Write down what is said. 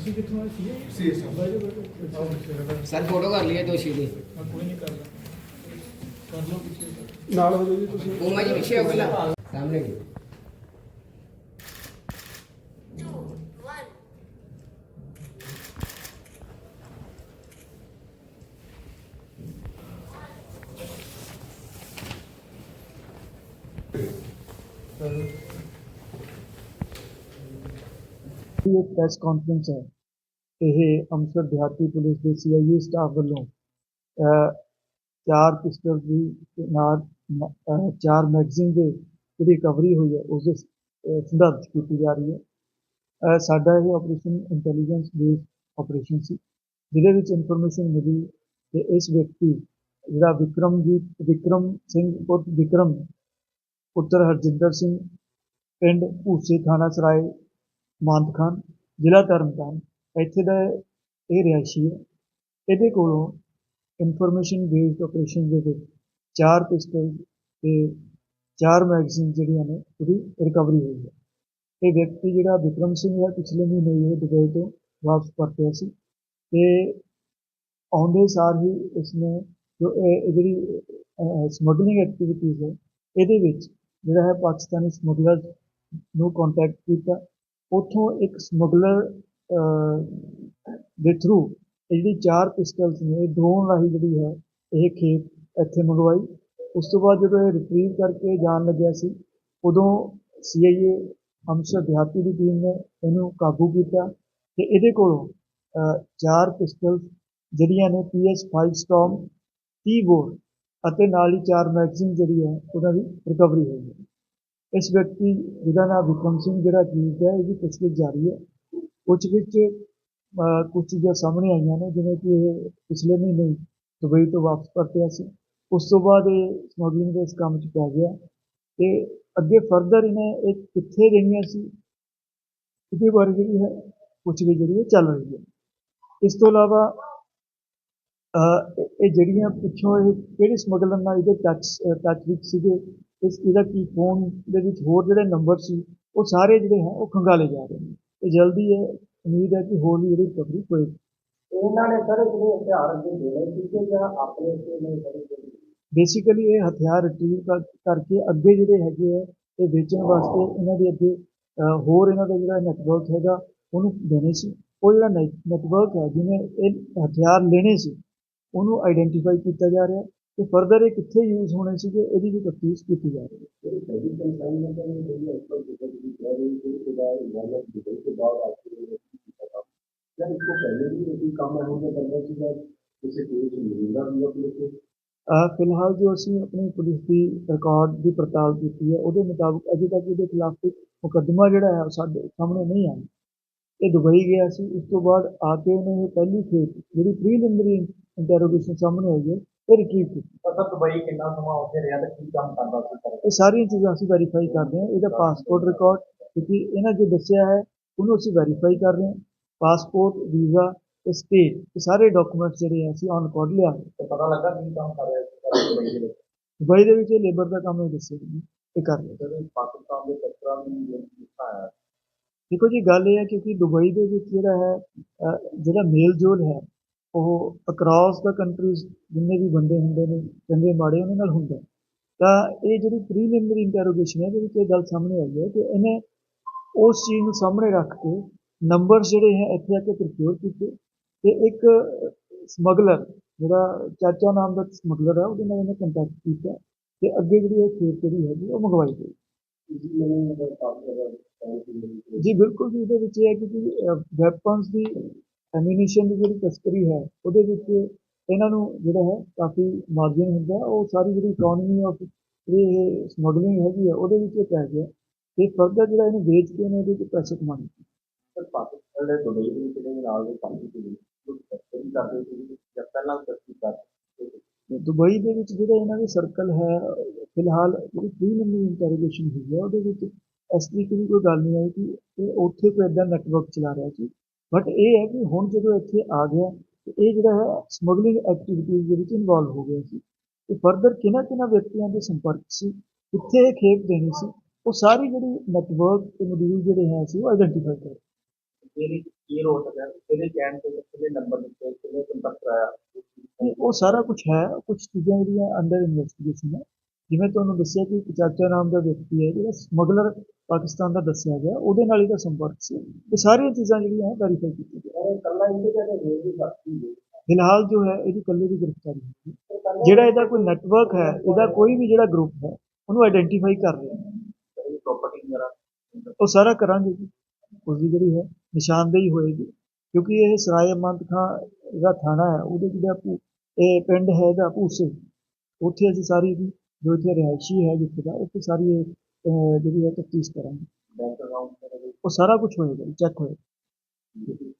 ਤੁਸੀਂ ਕਿੱਥੋਂ ਆਏ ਸੀ ਸੀ ਸਰ ਬਾਈ ਬੈਠੋ ਸਰ ਫੋਟੋ ਕਰ ਲਈਏ ਦੋਸ਼ੀ ਦੀ ਮੈਂ ਕੋਈ ਨਹੀਂ ਕਰਦਾ ਕਰ ਲਓ ਪਿੱਛੇ ਨਾਲ ਹੋ ਜਾਓ ਜੀ ਤੁਸੀਂ ਉਮਾ ਜੀ ਪਿੱਛੇ ਹੋ ਪਹਿਲਾਂ ਸਾਹਮਣੇ ਜੀ ਇਹ ਇੱਕ ਪ੍ਰੈਸ ਕਾਨਫਰੰਸ ਹੈ ਇਹ ਅੰਮ੍ਰਿਤਸਰ ਦਿਹਾਤੀ ਪੁਲਿਸ ਦੇ ਸੀਆਈਏ ਸਟਾਫ ਵੱਲੋਂ ਅਹ, ਚਾਰ ਪਿਸਟਲ ਦੀ ਤੇ ਨਾਲ ਮ- ਅਹ, ਚਾਰ ਮੈਗਜ਼ੀਨ ਦੇ ਜਿਹੜੀ ਰਿਕਵਰੀ ਹੋਈ ਹੈ ਉਸ ਦੇ ਅਹ, ਸੰਦਰਭ 'ਚ ਕੀਤੀ ਜਾ ਰਹੀ ਹੈ ਅਹ, ਸਾਡਾ ਇਹ ਆਪਰੇਸ਼ਨ ਇੰਟੈਲੀਜੈਂਸ ਬੇਸਡ ਆਪਰੇਸ਼ਨ ਸੀ ਜਿਹਦੇ ਵਿੱਚ ਇਨਫੋਰਮੇਸ਼ਨ ਮਿਲੀ ਕਿ ਇਸ ਵਿਅਕਤੀ ਜਿਹੜਾ ਵਿਕਰਮਜੀਤ ਵਿਕਰਮ ਸਿੰਘ ਉਰਫ ਵਿਕਰਮ ਪੁੱਤਰ ਹਰਜਿੰਦਰ ਸਿੰਘ ਪਿੰਡ ਭੂਸੇ ਥਾਣਾ ਸਰਾਏ ਮਾਨਤ ਖਾਨ ਜ਼ਿਲ੍ਹਾ ਤਰਨਤਾਰਨ, ਇੱਥੇ ਦਾ ਇਹ ਰਿਹਾਇਸ਼ੀ ਹੈ। ਇਹਦੇ ਕੋਲੋਂ ਇਨਫੋਰਮੇਸ਼ਨ ਬੇਸਡ ਆਪਰੇਸ਼ਨ ਦੇ ਵਿੱਚ ਚਾਰ ਪਿਸਟਲ ਤੇ ਚਾਰ ਮੈਗਜ਼ੀਨ ਜਿਹੜੀਆਂ ਨੇ, ਉਹਦੀ ਰਿਕਵਰੀ ਹੋਈ ਹੈ। ਇਹ ਵਿਅਕਤੀ ਜਿਹੜਾ ਵਿਕਰਮ ਸਿੰਘ ਹੈ, ਪਿਛਲੇ ਮਹੀਨੇ ਇਹ ਦੁਬਈ ਤੋਂ ਵਾਪਸ ਪਰਤਿਆ ਸੀ ਤੇ ਆਉਂਦੇ ਸਾਰ ਹੀ ਇਸਨੇ ਜੋ ਇਹ ਜਿਹੜੀ ਸਮਗਲਿੰਗ ਐਕਟੀਵਿਟੀਜ਼ ਹੈ, ਇਹਦੇ ਵਿੱਚ ਜਿਹੜਾ ਹੈ ਪਾਕਿਸਤਾਨੀ ਸਮਗਲਰ ਨੂੰ ਕੰਟੈਕਟ ਕੀਤਾ ਉੱਥੋਂ ਇੱਕ ਸਮਗਲਰ ਦੇ ਥਰੂ ਜਿਹੜੀ ਚਾਰ ਪਿਸਟਲਸ ਨੇ ਇਹ ਡਰੋਨ ਰਾਹੀਂ ਜਿਹੜੀ ਹੈ ਇਹ ਖੇਪ ਇੱਥੇ ਮੰਗਵਾਈ। ਉਸ ਤੋਂ ਬਾਅਦ ਜਦੋਂ ਇਹ ਰਿਟਰੀਵ ਕਰਕੇ ਜਾਣ ਲੱਗਿਆ ਸੀ, ਉਦੋਂ ਸੀਆਈਏ ਅੰਮ੍ਰਿਤਸਰ ਦਿਹਾਤੀ ਦੀ ਟੀਮ ਨੇ ਇਹਨੂੰ ਕਾਬੂ ਕੀਤਾ ਤੇ ਇਹਦੇ ਕੋਲੋਂ ਚਾਰ ਪਿਸਟਲਸ ਜਿਹੜੀਆਂ ਨੇ PS5 ਸਟਾਰਮ 30 ਬੋਰ ਅਤੇ ਨਾਲ ਹੀ ਚਾਰ ਮੈਗਜ਼ੀਨ ਜਿਹੜੀ ਹੈ ਉਹਨਾਂ ਦੀ ਰਿਕਵਰੀ ਹੋਈ ਹੈ ਇਸ ਵਿਅਕਤੀ ਜਿਹਦਾ ਨਾਮ ਵਿਕਰਮ ਸਿੰਘ ਜਿਹੜਾ ਅਕਿਊਜ਼ਡ ਹੈ ਇਹਦੀ ਪੁੱਛਗਿੱਛ ਜਾਰੀ ਹੈ। ਪੁੱਛਗਿੱਛ ਅਹ, ਕੁਝ ਚੀਜ਼ਾਂ ਸਾਹਮਣੇ ਆਈਆਂ ਨੇ ਜਿਵੇਂ ਕਿ ਇਹ ਪਿਛਲੇ ਮਹੀਨੇ ਦੁਬਈ ਤੋਂ ਵਾਪਸ ਪਰਤਿਆ ਸੀ। ਉਸ ਤੋਂ ਬਾਅਦ ਇਹ ਸਮਗਲਿੰਗ ਦੇ ਇਸ ਕੰਮ 'ਚ ਪੈ ਗਿਆ। ਤੇ ਅੱਗੇ ਫਰਦਰ ਇਹਨੇ ਇਹ ਕਿੱਥੇ ਰਹੀਆਂ ਸੀ ਇਹਦੇ ਬਾਰੇ ਜਿਹੜੀ ਹੈ ਪੁੱਛਗਿੱਛ ਜਿਹੜੀ ਹੈ ਚੱਲ ਰਹੀ ਹੈ। ਇਸ ਤੋਂ ਇਲਾਵਾ ਇਹ- ਇਹ ਜਿਹੜੀਆਂ ਪਿੱਛੋਂ ਇਹ ਕਿਹੜੇ ਸਮਗਲਰ ਨਾਲ ਇਹਦੇ ਟੱਚ ਟੱਚ ਵਿੱਚ ਸੀਗੇ ਇਸ ਇਹਦਾ ਕੀ ਫੋਨ ਦੇ ਵਿੱਚ ਹੋਰ ਜਿਹੜੇ ਨੰਬਰ ਸੀ ਉਹ ਸਾਰੇ ਜਿਹੜੇ ਹੈ ਉਹ ਖੰਗਾਲੇ ਜਾ ਰਹੇ ਨੇ। ਤੇ ਜਲਦੀ ਇਹ ਉਮੀਦ ਹੈ ਕਿ ਹੋਰ ਵੀ ਜਿਹੜੀ ਰਿਕਵਰੀ ਹੋਏਗੀ। ਇਹਨਾਂ ਨੇ ਸਰ ਜਿਹੜੇ ਹਥਿਆਰ ਅੱਗੇ ਦੇਣੇ ਸੀਗੇ ਜਾਂ ਆਪਣੇ ਤੇ ਨਹੀਂ ਕਰੇ ਬੇਸਿਕਲੀ ਇਹ ਹਥਿਆਰ ਰਿਟਰੀਵ ਕਰਕੇ ਅੱਗੇ ਜਿਹੜੇ ਹੈਗੇ ਆ ਇਹ ਵੇਚਣ ਵਾਸਤੇ ਇਹਨਾਂ ਦੇ ਅੱਗੇ ਹੋਰ ਇਹਨਾਂ ਦਾ ਜਿਹੜਾ ਨੈਟਵਰਕ ਹੈਗਾ ਉਹਨੂੰ ਦੇਣੇ ਸੀ। ਉਹ ਜਿਹੜਾ ਨੈਟਵਰਕ ਹੈ ਜਿਹਨੇ ਇਹ ਹਥਿਆਰ ਲੈਣੇ ਸੀ ਉਹਨੂੰ ਆਈਡੈਂਟੀਫਾਈ ਕੀਤਾ ਜਾ ਰਿਹਾ। ਤੇ ਫਰਦਰ ਇਹ ਕਿੱਥੇ ਯੂਜ਼ ਹੋਣੇ ਸੀਗੇ, ਇਹਦੀ ਵੀ ਤਫਤੀਸ਼ ਕੀਤੀ ਜਾ ਰਹੀ ਹੈ। ਫਿਲਹਾਲ ਜੋ ਅਸੀਂ ਆਪਣੀ ਪੁਲਿਸ ਦੀ ਰਿਕਾਰਡ ਦੀ ਪੜਤਾਲ ਕੀਤੀ ਹੈ, ਉਹਦੇ ਮੁਤਾਬਕ ਅਜੇ ਤੱਕ ਇਹਦੇ ਖਿਲਾਫ ਕੋਈ ਮੁਕੱਦਮਾ ਜਿਹੜਾ ਹੈ, ਉਹ ਸਾਡੇ ਸਾਹਮਣੇ ਨਹੀਂ ਆਇਆ। ਇਹ ਦੁਬਈ ਗਿਆ ਸੀ, ਉਸ ਤੋਂ ਬਾਅਦ ਆ ਕੇ ਉਹਨੇ ਇਹ ਪਹਿਲੀ ਖੇਤ ਜਿਹੜੀ ਪ੍ਰੀਲਿਮਿਨਰੀ ਇੰਟਰੋਗੇਸ਼ਨ ਸਾਹਮਣੇ ਆਈ ਹੈ ਰਿਟਰੀਵ ਕੀਤੀ ਪਤਾ ਦੁਬਈ ਕਿੰਨਾ ਸਮਾਂ ਉੱਥੇ ਰਿਹਾ ਤੇ ਕੀ ਕੰਮ ਕਰਦਾ ਸੀ ਸਰ ਇਹ ਸਾਰੀਆਂ ਚੀਜ਼ਾਂ ਅਸੀਂ ਵੈਰੀਫਾਈ ਕਰ ਰਹੇ ਹਾਂ। ਇਹਦਾ ਪਾਸਪੋਰਟ ਰਿਕਾਰਡ ਕਿਉਂਕਿ ਇਹਨਾਂ ਜੋ ਦੱਸਿਆ ਹੈ ਉਹਨੂੰ ਅਸੀਂ ਵੈਰੀਫਾਈ ਕਰ ਰਹੇ ਹਾਂ। ਪਾਸਪੋਰਟ ਵੀਜ਼ਾ ਤੇ ਸਟੇ ਇਹ ਸਾਰੇ ਡਾਕੂਮੈਂਟਸ ਜਿਹੜੇ ਅਸੀਂ ਔਨ ਰਿਕਾਰਡ ਲਿਆ। ਤੇ ਪਤਾ ਲੱਗਾ ਕੀ ਕੰਮ ਕਰ ਰਿਹਾ ਸੀ ਦੁਬਈ ਦੇ ਵਿੱਚ? ਦੁਬਈ ਦੇ ਵਿੱਚ ਲੇਬਰ ਦਾ ਕੰਮ ਇਹ ਦੱਸਿਆ ਜੀ ਇਹ ਕਰ ਰਹੇ ਜਦੋਂ ਪਾਕਿਸਤਾਨ ਦੇ ਟੱਕਰਾਂ ਨੂੰ ਲਿਖਾ ਆਇਆ ਦੇਖੋ ਜੀ ਗੱਲ ਇਹ ਹੈ ਕਿਉਂਕਿ ਦੁਬਈ ਦੇ ਵਿੱਚ ਜਿਹੜਾ ਹੈ ਜਿਹੜਾ ਮੇਲ ਜੋਲ ਹੈ ਉਹ ਅਕ੍ਰੋਸ ਦਾ ਕੰਟਰੀਜ਼ ਜਿੰਨੇ ਵੀ ਬੰਦੇ ਹੁੰਦੇ ਨੇ ਚੰਗੇ ਮਾੜੇ ਉਹਨਾਂ ਨਾਲ ਹੁੰਦਾ। ਤਾਂ ਇਹ ਜਿਹੜੀ ਪ੍ਰੀਲਿਮਿਨਰੀ ਇੰਟਰੋਗੇਸ਼ਨ ਹੈ ਇਹਦੇ ਵਿੱਚ ਇਹ ਗੱਲ ਸਾਹਮਣੇ ਆਈ ਹੈ ਕਿ ਇਹਨੇ ਉਸ ਚੀਜ਼ ਨੂੰ ਸਾਹਮਣੇ ਰੱਖ ਕੇ ਨੰਬਰ ਜਿਹੜੇ ਹੈ ਇੱਥੇ ਆ ਕੇ ਪ੍ਰੋਕਿਊਰ ਕੀਤੇ ਤੇ ਇੱਕ ਸਮਗਲਰ ਜਿਹੜਾ ਚਾਚਾ ਨਾਮ ਦਾ ਸਮਗਲਰ ਹੈ ਉਹਦੇ ਨਾਲ ਇਹਨੇ ਕੰਟੈਕਟ ਕੀਤਾ ਤੇ ਅੱਗੇ ਜਿਹੜੀ ਇਹ ਖੇਤ ਜਿਹੜੀ ਹੈਗੀ ਉਹ ਮੰਗਵਾਈ ਗਈ ਜੀ ਬਿਲਕੁਲ ਜੀ ਇਹਦੇ ਵਿੱਚ ਇਹ ਹੈ ਕਿ ਵੈਪਨਸ ਦੀ ਐਮੂਨੀਸ਼ਨ ਦੀ ਜਿਹੜੀ ਤਸਕਰੀ ਹੈ ਉਹਦੇ ਵਿੱਚ ਇਹਨਾਂ ਨੂੰ ਜਿਹੜਾ ਹੈ ਕਾਫੀ ਮਾਰਜਨ ਹੁੰਦਾ। ਉਹ ਸਾਰੀ ਜਿਹੜੀ ਇਕਨੋਮੀ ਆਫ ਇਹ ਸਮਗਲਿੰਗ ਹੈਗੀ ਹੈ ਉਹਦੇ ਵਿੱਚ ਇਹ ਪੈ ਗਿਆ। ਤੇ ਫਰਦਰ ਜਿਹੜਾ ਇਹਨੂੰ ਵੇਚ ਕੇ ਇਹਨੇ ਇਹਦੇ ਵਿੱਚ ਪੈਸੇ ਕਮਾਉਣੇ ਸਰ ਪਾਕਿਸਤਾਨ ਦੇ ਦੁਬਈ ਦੇ ਵਿੱਚ ਜਿਹੜੇ ਨਾਲ ਦੇ ਕੰਮ ਉਹ ਤਸਕਰੀ ਕਰਦੇ ਸੀ ਜਾਂ ਪਹਿਲਾਂ ਤਸਕਰੀ ਕਰਦੇ ਦੁਬਈ ਦੇ ਵਿੱਚ ਜਿਹੜਾ ਇਹਨਾਂ ਦੀ ਸਰਕਲ ਹੈ ਫਿਲਹਾਲ ਜਿਹੜੀ ਪ੍ਰੀਲਿਮਿਨਰੀ ਇੰਟਰੋਗੇਸ਼ਨ ਹੋਈ ਹੈ ਉਹਦੇ ਵਿੱਚ ਇਸ ਤਰੀਕੇ ਦੀ ਕੋਈ ਗੱਲ ਨਹੀਂ ਆਈ ਕਿ ਉੱਥੇ ਕੋਈ ਇਦਾਂ ਨੈਟਵਰਕ ਚਲਾ ਰਿਹਾ ਸੀ। ਬਟ ਇਹ ਹੈ ਕਿ ਹੁਣ ਜਦੋਂ ਇੱਥੇ ਆ ਗਿਆ ਇਹ ਜਿਹੜਾ ਹੈ ਸਮਗਲਿੰਗ ਐਕਟੀਵਿਟੀਜ਼ ਦੇ ਵਿੱਚ ਇਨਵੋਲਵ ਹੋ ਗਿਆ ਸੀ। ਤੇ ਫਰਦਰ ਕਿਹਨਾਂ ਕਿਹਨਾਂ ਵਿਅਕਤੀਆਂ ਦੇ ਸੰਪਰਕ ਸੀ? ਕਿੱਥੇ ਇਹ ਖੇਪ ਦੇਣੀ ਸੀ? ਉਹ ਸਾਰੀ ਜਿਹੜੀ ਨੈਟਵਰਕ ਤੇ ਮੋਡਿਊਲ ਜਿਹੜੇ ਹੈ ਸੀ ਉਹ ਆਈਡੈਂਟੀਫਾਈ ਕਰ। ਇਹਦੇ ਕੀ ਰੋ ਸਕਦਾ ਇਹਦੇ ਕਹਿਣ ਤੇ ਕਿੰਨੇ ਨੰਬਰ ਦਿੱਤੇ? ਕਿੰਨੇ ਕੰਟੈਕਟ ਕਰਾਇਆ ਉਹ ਸਾਰਾ ਕੁਝ ਹੈ। ਕੁਝ ਚੀਜ਼ਾਂ ਜਿਹੜੀਆਂ ਅੰਡਰ ਇਨਵੈਸਟੀਗੇਸ਼ਨ ਹੈ। ਜਿਵੇਂ ਤੁਹਾਨੂੰ ਦੱਸਿਆ ਕਿ ਇੱਕ ਚਾਚਾ ਨਾਮ ਦਾ ਵਿਅਕਤੀ ਹੈ ਜਿਹੜਾ ਸਮਗਲਰ ਪਾਕਿਸਤਾਨ ਦਾ ਦੱਸਿਆ ਗਿਆ ਉਹਦੇ ਨਾਲ ਇਹਦਾ ਸੰਪਰਕ ਸੀ। ਇਹ ਸਾਰੀਆਂ ਚੀਜ਼ਾਂ ਜਿਹੜੀਆਂ ਵੈਰੀਫਾਈ ਕੀਤੀਆਂ ਗਈਆਂ। ਕੱਲਾ ਇਹਦੇ ਜਿਹੜੇ ਰੇਲ ਦੀ ਸਾਥੀ ਹੈ ਫਿਲਹਾਲ ਜੋ ਹੈ ਇਹਦੀ ਇਕੱਲੇ ਦੀ ਗ੍ਰਿਫਤਾਰੀ ਹੋਈ ਹੈ। ਜਿਹੜਾ ਇਹਦਾ ਕੋਈ ਨੈਟਵਰਕ ਹੈ ਇਹਦਾ ਕੋਈ ਵੀ ਜਿਹੜਾ ਗਰੁੱਪ ਹੈ ਉਹਨੂੰ ਆਇਡੈਂਟੀਫਾਈ ਕਰ ਰਹੇ ਹਾਂ। ਪ੍ਰਾਪਰਟੀ ਵਗੈਰਾ? ਉਹ ਸਾਰਾ ਕਰਾਂਗੇ ਜੀ। ਉਸ ਦੀ ਜਿਹੜੀ ਹੈ ਨਿਸ਼ਾਨਦੇਹੀ ਹੋਏਗੀ। ਕਿਉਂਕਿ ਇਹ ਸਰਾਏ ਅਮੰਤ ਖਾਂ ਜਿਹੜਾ ਥਾਣਾ ਹੈ ਉਹਦੇ ਜਿਹੜਾ ਇਹ ਪਿੰਡ ਹੈ ਇਹਦਾ ਭੂਸੇ। ਉੱਥੇ ਅਸੀਂ ਸਾਰੀ ਦੀ ਜੋ ਇੱਥੇ ਰਿਹਾਇਸ਼ੀ ਹੈ ਜਿੱਥੇ ਦਾ ਉੱਥੇ ਸਾਰੀ ਇਹ ਅਹ, ਜਿਹੜੀ ਹੈ ਤਫਤੀਸ਼ ਕਰਾਂਗੇ। ਉਹ ਸਾਰਾ ਕੁਝ ਹੋਏਗਾ ਚੈੱਕ ਹੋਏਗਾ।